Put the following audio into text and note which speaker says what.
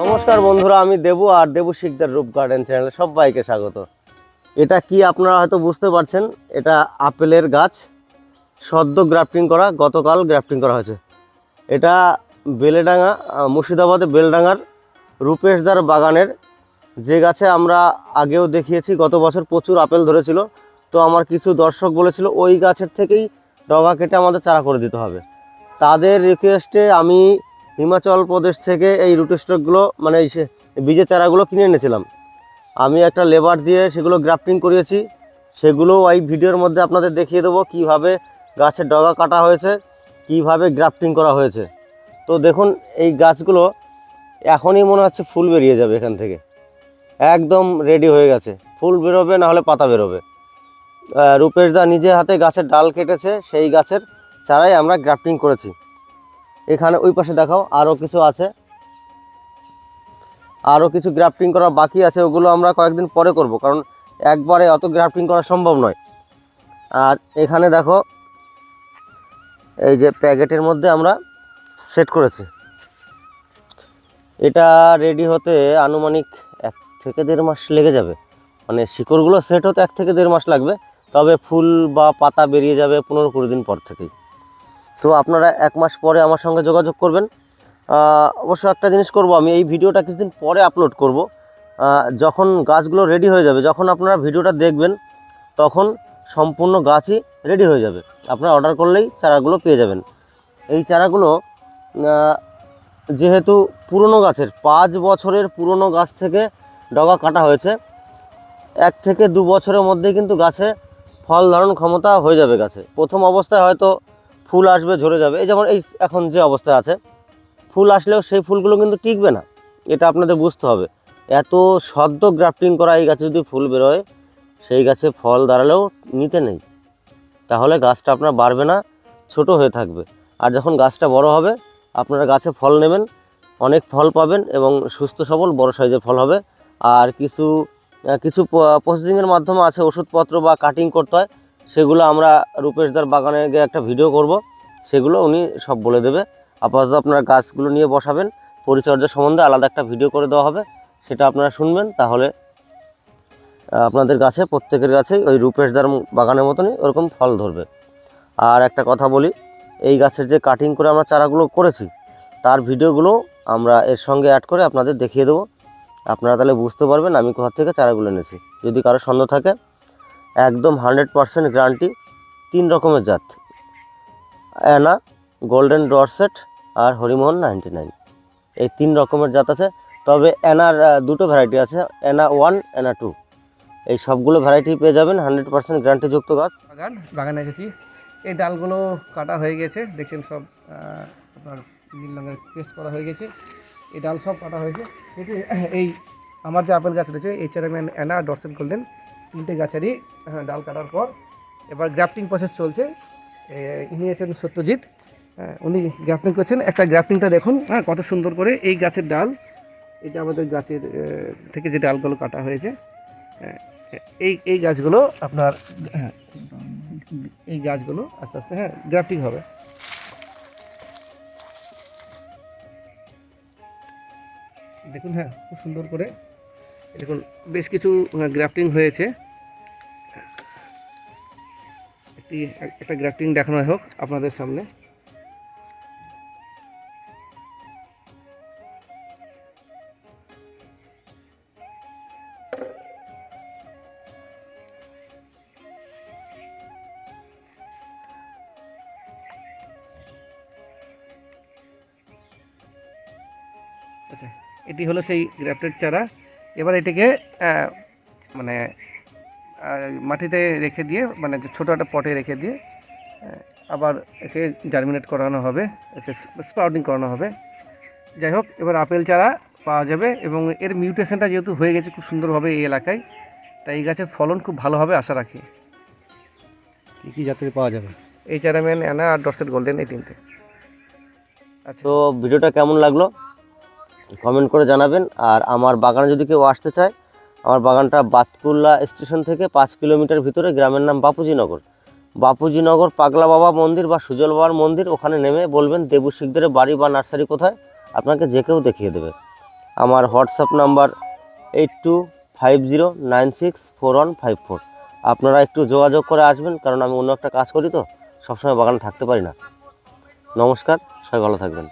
Speaker 1: নমস্কার বন্ধুরা, আমি দেবু আর দেবু শিকদার রূপ গার্ডেন চ্যানেলে সবাইকে স্বাগত। এটা কি আপনারা হয়তো বুঝতে পারছেন, এটা আপেলের গাছ, সদ্য গ্রাফটিং করা, গতকাল গ্রাফটিং করা হয়েছে। এটা বেলেডাঙ্গা মুর্শিদাবাদে বেলডাঙ্গার রূপেশদার বাগানের যে গাছে আমরা আগেও দেখিয়েছি, গত বছর প্রচুর আপেল ধরেছিল। তো আমার কিছু দর্শক বলেছিল, ওই গাছের থেকেই ডগা কেটে আমাদের চারা করে দিতে হবে। তাদের রিকোয়েস্টে আমি হিমাচল প্রদেশ থেকে এই রুট স্টকগুলো মানে এই বীজের চারাগুলো কিনে এনেছিলাম। আমি একটা লেবার দিয়ে সেগুলো গ্রাফটিং করিয়েছি। সেগুলো এই ভিডিওর মধ্যে আপনাদের দেখিয়ে দেবো কীভাবে গাছের ডগা কাটা হয়েছে, কীভাবে গ্রাফটিং করা হয়েছে। তো দেখুন, এই গাছগুলো এখনই মনে হচ্ছে ফুল বেরিয়ে যাবে এখান থেকে। একদম রেডি হয়ে গেছে। ফুল বেরোবে, না হলে পাতা বেরোবে। রূপেশদা রূপেশ নিজে হাতে গাছের ডাল কেটেছে, সেই গাছের চারাই আমরা গ্রাফটিং করেছি। এখানে ওই পাশে দেখাও আরও কিছু আছে। আরও কিছু গ্রাফটিং করা বাকি আছে, ওগুলো আমরা কয়েকদিন পরে করব, কারণ একবারে অত গ্রাফটিং করা সম্ভব নয়। আর এখানে দেখো, এই যে প্যাকেটের মধ্যে আমরা সেট করেছি। এটা রেডি হতে আনুমানিক এক থেকে দেড় মাস লেগে যাবে। মানে শিকড়গুলো সেট হতে এক থেকে দেড় মাস লাগবে, তবে ফুল বা পাতা বেরিয়ে যাবে পনেরো কুড়ি দিন পর থেকেই। তো আপনারা এক মাস পরে আমার সঙ্গে যোগাযোগ করবেন। অবশ্য একটা জিনিস করব আমি, এই ভিডিওটা কিছুদিন পরে আপলোড করব। যখন গাছগুলো রেডি হয়ে যাবে, যখন আপনারা ভিডিওটা দেখবেন, তখন সম্পূর্ণ গাছই রেডি হয়ে যাবে। আপনারা অর্ডার করলেই চারাগুলো পেয়ে যাবেন। এই চারাগুলো যেহেতু পুরনো গাছের, পাঁচ বছরের পুরনো গাছ থেকে ডগা কাটা হয়েছে, এক থেকে দু বছরের মধ্যেই কিন্তু গাছে ফল ধারণ ক্ষমতা হয়ে যাবে গাছে। প্রথম অবস্থায় হয়তো ফুল আসবে, ঝরে যাবে। এই যেমন এই এখন যে অবস্থায় আছে, ফুল আসলেও সেই ফুলগুলো কিন্তু টিকবে না। এটা আপনাদের বুঝতে হবে। এত সদ্য গ্রাফটিং করা এই গাছে যদি ফুল বেরোয়, সেই গাছে ফল দাঁড়ালেও নিতে নেই। তাহলে গাছটা আপনার বাড়বে না, ছোট হয়ে থাকবে। আর যখন গাছটা বড় হবে, আপনারা গাছে ফল নেবেন, অনেক ফল পাবেন এবং সুস্থ সবল, বড় সাইজের ফল হবে। আর কিছু কিছু প্রসেসিংয়ের মাধ্যমে আছে, ওষুধপত্র বা কাটিং করতে হয়। সেগুলো আমরা রূপেশদার বাগানে গিয়ে একটা ভিডিও করব। সেগুলো উনি সব বলে দেবে। আপাতত আপনারা গাছগুলো নিয়ে বসাবেন। পরিচর্যা সম্বন্ধে আলাদা একটা ভিডিও করে দেওয়া হবে। সেটা আপনারা শুনবেন। তাহলে আপনাদের গাছে, প্রত্যেকের গাছেই ওই রূপেশদার বাগানের মতনই ওরকম ফল ধরবে। আর একটা কথা বলি, এই গাছের যে কাটিং করে আমরা চারাগুলো করেছি, তার ভিডিওগুলো আমরা এর সঙ্গে অ্যাড করে আপনাদের দেখিয়ে দেবো। আপনারা তাহলে বুঝতে পারবেন আমি কোথা থেকে চারাগুলো এনেছি। যদি কারও সন্দেহ থাকে একদম হান্ড্রেড পারসেন্ট গ্যারান্টি তিন রকমের জাত। অ্যানা, গোল্ডেন ডরসেট আর হরিমোহন নাইনটি নাইন। এই তিন রকমের জাত আছে। তবে অ্যানার দুটো ভ্যারাইটি আছে, অ্যানা ওয়ান, অ্যানা টু। এই সবগুলো ভ্যারাইটি পেয়ে যাবেন হান্ড্রেড পার্সেন্ট গ্যারান্টিযুক্ত গাছ।
Speaker 2: বাগান, বাগানে এসেছি। এই ডালগুলো কাটা হয়ে গেছে, দেখছেন সব আপনার নীল রঙের পেস্ট করা হয়ে গেছে। এই ডাল সব কাটা হয়েছে। এই আমার যে আপেল গাছ রয়েছে, এই চেয়ারম্যান অ্যানা ডরসেন গোল্ডেন। তিনটে গাছেরই হ্যাঁ, ডাল কাটার পর। এবার গ্রাফটিং প্রসেস চলছে। ইনি আছেন সত্যজিৎ। উনি গ্রাফটিং করছেন। একটা গ্রাফটিংটা দেখুন হ্যাঁ কত সুন্দর করে এই গাছের ডাল। এই যে আমাদের গাছের থেকে যে ডালগুলো কাটা হয়েছে হ্যাঁ, এই এই গাছগুলো আপনার হ্যাঁ এই গাছগুলো আস্তে আস্তে হ্যাঁ গ্রাফটিং হবে। দেখুন হ্যাঁ খুব সুন্দর করে দেখুন, বেশ কিছু গ্রাফটিং হয়েছে। একটি, একটা গ্রাফটিং দেখানো হোক আপনাদের সামনে। আচ্ছা এটি হলো সেই গ্রাফটেড চারা। এবার এটিকে মানে মাটিতে রেখে দিয়ে মানে ছোটো একটা পটে রেখে দিয়ে আবার একে জার্মিনেট করানো হবে স্পাউটিং করানো হবে। যাই হোক এবার আপেল চারা পাওয়া যাবে এবং এর মিউটেশনটা যেহেতু হয়ে গেছে খুব সুন্দরভাবে এই এলাকায় তাই এই গাছের ফলন খুব ভালোভাবে আশা রাখি।
Speaker 3: কী কী জাতের পাওয়া যাবে?
Speaker 2: এই চারাম্যান অ্যানা আর ডরসেট গোল্ডেন এই তিনটে। আচ্ছা।
Speaker 1: তো ভিডিওটা কেমন লাগল? কমেন্ট করে জানাবেন। আর আমার বাগানে যদি কেউ আসতে চায়, আমার বাগানটা বাতকুল্লা স্টেশন থেকে পাঁচ কিলোমিটার ভিতরে গ্রামের নাম বাপুজিনগর। বাপুজিনগর পাগলা বাবা মন্দির বা সুজল বাবার মন্দির, ওখানে নেমে বলবেন দেবু শিকদারের বাড়ি বা নার্সারি কোথায়? আপনাকে যে কেউ দেখিয়ে দেবে। আমার WhatsApp number eight two five zero nine six four one five four আপনারা একটু যোগাযোগ করে আসবেন, কারণ আমি অন্য একটা কাজ করি তো, সবসময় বাগানে থাকতে পারি না। নমস্কার, সবাই ভালো থাকবেন।